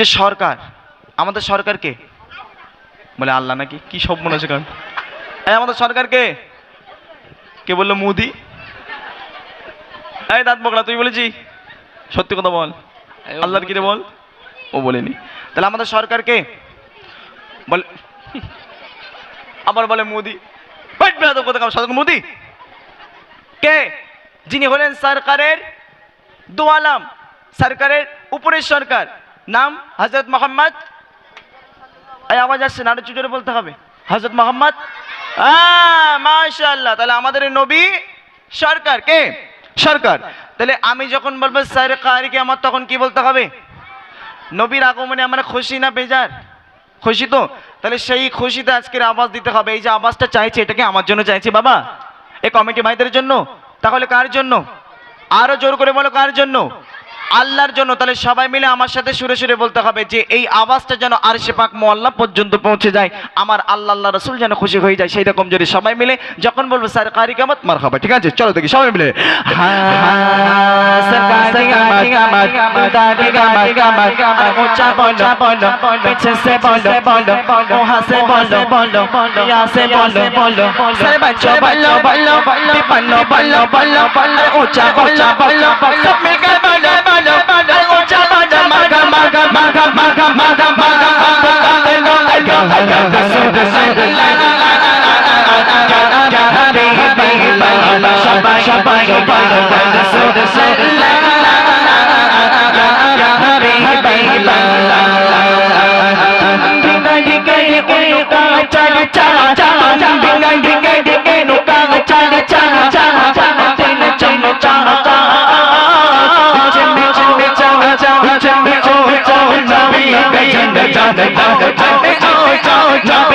যে সরকার? আমাদের সরকার কে? বলে আল্লাহ নাকি কি সব মনে হচ্ছে কারণ এই আমাদের সরকার কে? বলল মোদি? এই দাঁত বকলা তুই বলেছি। সত্যি কথা বল। আল্লাহর কি রে বল? ও বলেনি। তাহলে আমাদের সরকার কে? বল আবার বলে মোদি। সরকার মোদি? কে? যিনি হলেন সরকারের দোয়ালাম সরকারের উপরের সরকার। নাম হজরত মোহাম্মদ। এই আওয়াজ আসছে না চুজোরে বলতে হবে। হজরত মোহাম্মদ? মাশাল্লাহ তাহলে আমাদের নবী সরকার, কে? সরকার। তাহলে আমি যখন বলব সরকারকে আমার তখন কি বলতে হবে? নবীর আগমনে আমরা খুশি না বেজার? খুশি তো? তাহলে সেই খুশিতে আজকের আওয়াজ দিতে হবে। এই যে আওয়াজটা চাইছে এটাকে আমার জন্য চাইছে বাবা? এ কমিটি ভাইদের জন্য? তাহলে কার জন্য? আরও জোর করে বলো কার জন্য? আল্লাহর জন্য তাহলে সবাই মিলে আমার সাথে সুরে সুরে বলতে হবে যে এই আওয়াজটা যেন আরশে পাক মোয়াল্লা পর্যন্ত পৌঁছে যায় আমার আল্লাহ আল্লাহ রসুল যেন খুশি হয়ে যায় সেই রকম যদি সবাই মিলে যখন বলব স্যার কারি কামত মার খাবার ঠিক আছে চলো দেখি সবাই মিলে বলো বলো বলো বলো Chug, chug, chug,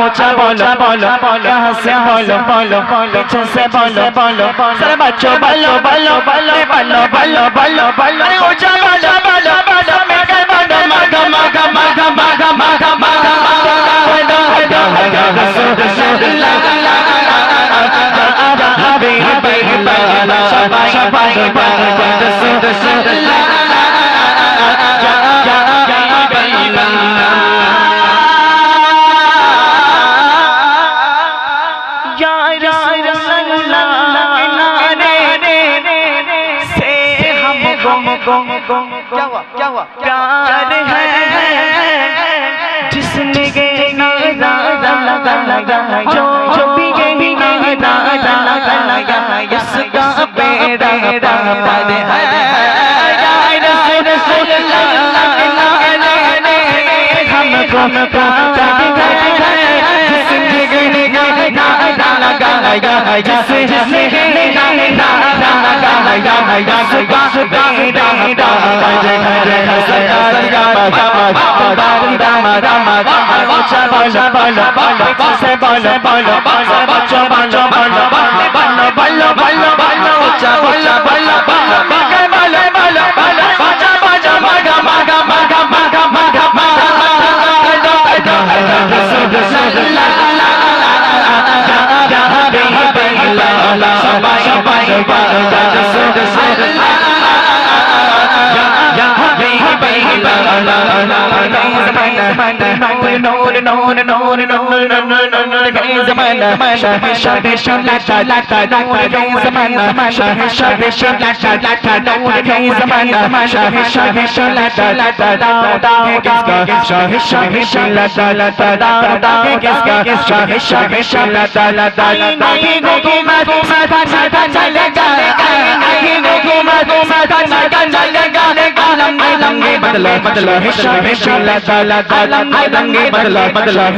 ऊंचा बोलो बोलो बोलो यहाँ से बोलो बोलो पीछे से बोलो बोलो सारे बच्चों बोलो बोलो बोलो बोलो बोलो बोलो बोलो अरे ऊंचा बोलो बोलो बोलो मिलकर बोलो मगा मगा मगा मगा मगा मगा क्या हुआ क्या हुआ کیا ہوا؟ پیار ہے جس نے گئے لگا لگا جو بھی گئی لگا Bala bala bala bala বাবা। নূর নূর নূর নূর নূর গে জমানা শাহে শাহে লাটা লাটা নূর গে জমানা শাহে শাহে লাটা লাটা নূর গে জমানা শাহে শাহে লাটা লাটা দাও দাও গে শাহে শাহে লাটা লাটা দাও দাও গে শাহে শাহে লাটা লাটা দাও দাও গে গোকুমা গোমা ধা ধা চলে যায় बदला बदला हिस्सा हिस्सा ला ला ला बदला बदला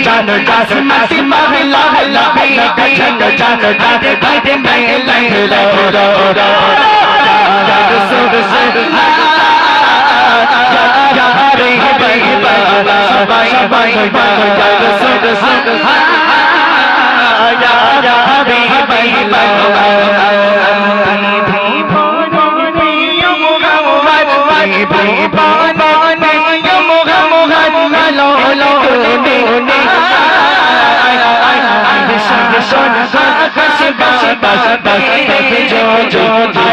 बदला हिस्सा हिस्सा ला ला ला ला আসমাতি মহলা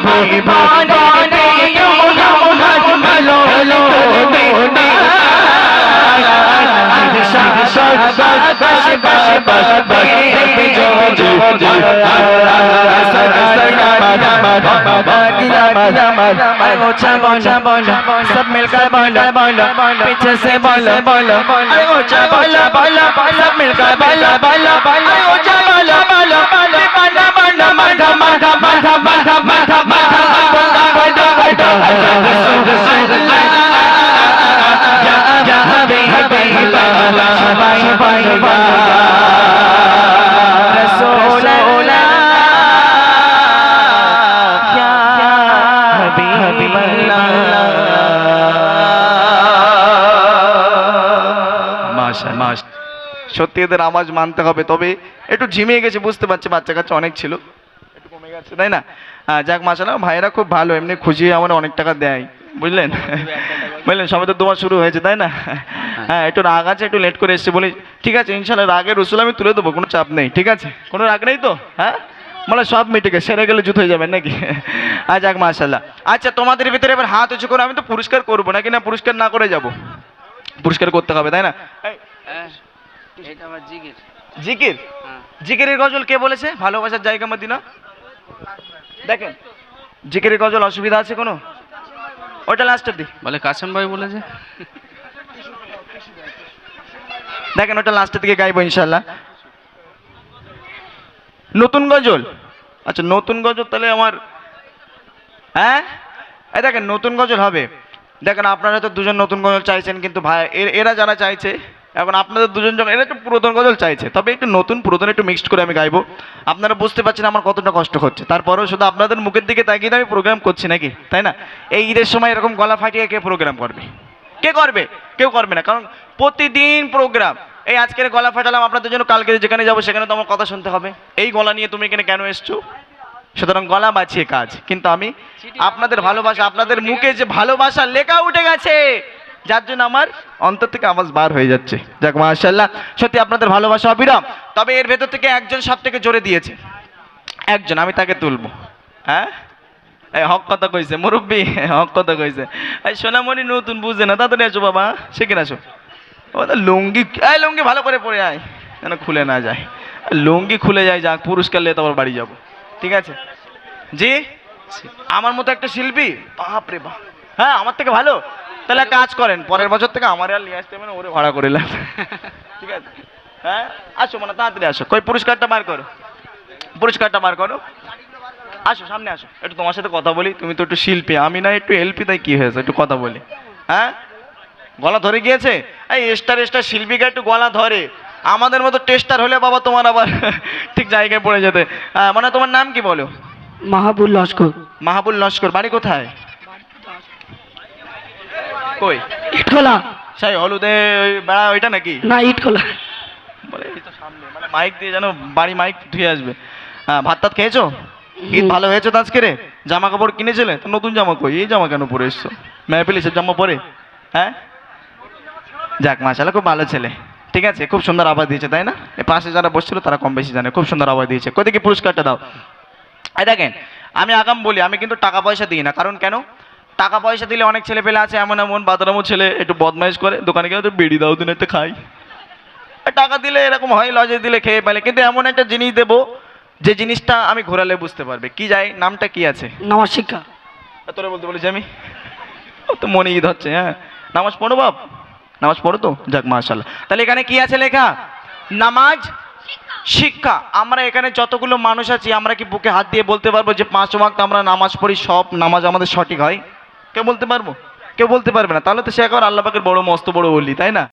নবী গজন জান জান জান মেলা লো লো রসুল ইয়া হাবিবা সবাই সবাই ইয়া রসুল ইয়া ইয়া नमज ऊंचा बोलो बोलो सब मिलकर बोलो बोलो पीछे से बोलो बोलो ऊंचा बोलो बोलो सब मिलकर बोलो बोलो ऊंचा बोलो बोलो बना बना बना बना बना बना মাশ সত্যি এদের আওয়াজ মানতে হবে, তবে একটু ঝিমিয়ে গেছে, বুঝতে পারছি, বাচ্চা কাচ্চা অনেক ছিল। একটু কমে গেছে, তাই না? হ্যাঁ যাক মাসালা ভাইয়েরা খুব ভালো, এমনি খুশি আমার অনেক টাকা দেয়, বুঝলেন? বুঝলেন সবাই তো তোমার শুরু হয়েছে, তাই না? হ্যাঁ একটু রাগ আছে, একটু লেট করে এসছে বলি, ঠিক আছে ইনশাল্লাহ রাগের রসুল আমি তুলে দেবো, কোনো চাপ নেই, ঠিক আছে? কোনো রাগ নেই তো? হ্যাঁ? মানে সব মিটে গেছে, সেরে গেলে জুত হয়ে যাবেন নাকি? আজ যাক মাশাল্লাহ আচ্ছা তোমাদের ভিতরে এবার হাত উঁচু করে আমি তো পুরস্কার করব, নাকি না পুরস্কার না করে যাব? পুরস্কার করতে হবে, তাই না? এটা আমার জিগির। জিকির হ্যাঁ। জিকিরের গজল কে বলেছে? ভালোবাসার জায়গা মদিনা? দেখেন জিকিরের গজল অসুবিধা আছে কোনো? ওইটা লাস্টের দিক বলে কাসেম ভাই বলেছে। দেখেন ওটা লাস্টের দিকে গাইবো ইনশাল্লাহ নতুন গজল? আচ্ছা নতুন গজল তাহলে আমার হ্যাঁ? এই দেখেন নতুন গজল হবে। দেখেন আপনারা তো দুজন নতুন গজল চাইছেন কিন্তু ভাই এরা যারা চাইছে এখন আপনাদের দুজন যখন এরা একটু পুরাতন গজল চাইছে, তবে একটু নতুন, পুরাতন একটু মিক্সড করে আমি গাইবো। আপনারা বুঝতে পারছেন আমার কতটা কষ্ট হচ্ছে। তারপরেও শুধু আপনাদের মুখের দিকে তাকিয়ে আমি প্রোগ্রাম করছি নাকি? তাই না? এই ঈদের সময় এরকম গলা ফাটিয়ে কে প্রোগ্রাম করবে? কে করবে? কেউ করবে না। কারণ প্রতিদিন প্রোগ্রাম এই আজকের গলা ফাটালাম আপনাদের জন্য, কালকে যেখানে যাব সেখানে তো আমার কথা শুনতে হবে। এই গলা নিয়ে তুমি এখানে কেন এসছো? সুতরাং গলা বাঁচিয়ে কাজ। কিন্তু আমি আপনাদের ভালোবাসা, আপনাদের মুখে যে ভালোবাসা, লেখা উঠে গেছে। যার জন্য আমার অন্তর থেকে আওয়াজ বার হয়ে যাচ্ছে। যাক মাশাল্লাহ সত্যি আপনাদের ভালোবাসা অবিরাম। তবে এর ভেতর থেকে একজন সব থেকে জোরে দিয়েছে। একজন, আমি তাকে তুলবো। হ্যাঁ? এই হক কথা কইছে, মুরব্বী, হক কথা কইছে। এই সোনামণি নতুন বুঝে না, তাড়াতাড়ি আসো বাবা শিখে আসো। ও লুঙ্গি, এই লুঙ্গি ভালো করে পরে আয়, যেন খুলে না যায়। লুঙ্গি খুলে যায় যাক, পুরস্কার নিয়ে তারপর বাড়ি যাব। ঠিক আছে? জি? আমার মতো একটা শিল্পী? বাপ রে বাপ। হ্যাঁ আমার থেকে ভালো? তাহলে কাজ করেন পরের বছর থেকে আমার আর নিয়ে আসতে হবে না ওরে ভাড়া করে নেন। ঠিক আছে? হ্যাঁ? আসো মানে তাড়াতাড়ি আসো। কই পুরস্কারটা বার করো। পুরস্কারটা বার করো। আসো সামনে আসো। একটু তোমার সাথে কথা বলি তুমি তো একটু শিল্পী আমি না একটু এলপি তাই কি হয়েছে? একটু কথা বলি। হ্যাঁ? গলা ধরে গিয়েছে? এই স্টার স্টার শিল্পীকে একটু গলা ধরে। আমাদের মতো টেস্টার হলে বাবা তোমার আবার ঠিক জায়গায় পড়ে যেতে। হ্যাঁ, মানে তোমার নাম কি বলো? মাহাবুল লস্কর। মাহাবুল লস্কর বাড়ি কোথায়? কই? ইটখোলা। সেই হলুদে ওই বেড়া ওইটা নাকি? না ইটখোলা। বলে এই তো সামনে মানে মাইক দিয়ে যেন বাড়ি মাইক ধুয়ে আসবে। হ্যাঁ ভাত টাত খেয়েছো? ঈদ ভালো হয়েছে তো আজকে রে? জামা কাপড় কিনেছিলে? তো নতুন জামা কই? এই জামা কেন পরে এসছো? মেহফিল এসে জামা পরে? হ্যাঁ? যাক মাশাল্লাহ খুব ভালো ছেলে। ঠিক আছে খুব সুন্দর আওয়াজ দিয়েছে তাই না? পাশে যারা বসছিল তারা কম বেশি জানে। খুব সুন্দর আওয়াজ দিয়েছে। কোথায় কি পুরস্কারটা দাও। এই দেখেন আমি আগাম বলি আমি কিন্তু টাকা পয়সা দিই না। কারণ কেন? টাকা পয়সা দিলে অনেক ছেলে পেলে আছে এমন এমন বাদরামো ছেলে একটু বদমাইশ করে দোকানে গিয়ে তো বেড়ি দাও দিন একটা খাই। টাকা দিলে এরকম হয় লজে দিলে খেয়ে পেলে কিন্তু এমন একটা জিনিস দেবো যে জিনিসটা আমি ঘোরালে বুঝতে পারবে। কি যাই নামটা কি আছে? নামাজ শিক্ষা। তোরা বলতে বলেছি আমি? তো মনে ঈদ হচ্ছে হ্যাঁ। নামাজ পড়ো বাপ? নামাজ পড়ো তো? যাক মাশাল্লাহ তাহলে এখানে কি আছে লেখা? নামাজ শিক্ষা। আমরা এখানে যতগুলো মানুষ আছি আমরা কি বুকে হাত দিয়ে বলতে পারব যে পাঁচ ওয়াক্ত আমরা নামাজ পড়ি? সব নামাজ আমাদের সঠিক হয়? কেউ বলতে পারব? কেউ বলতে পারবে না। তাহলে তো সে একবার আল্লাহ পাকের বড় মস্ত বড় বললি তাই না?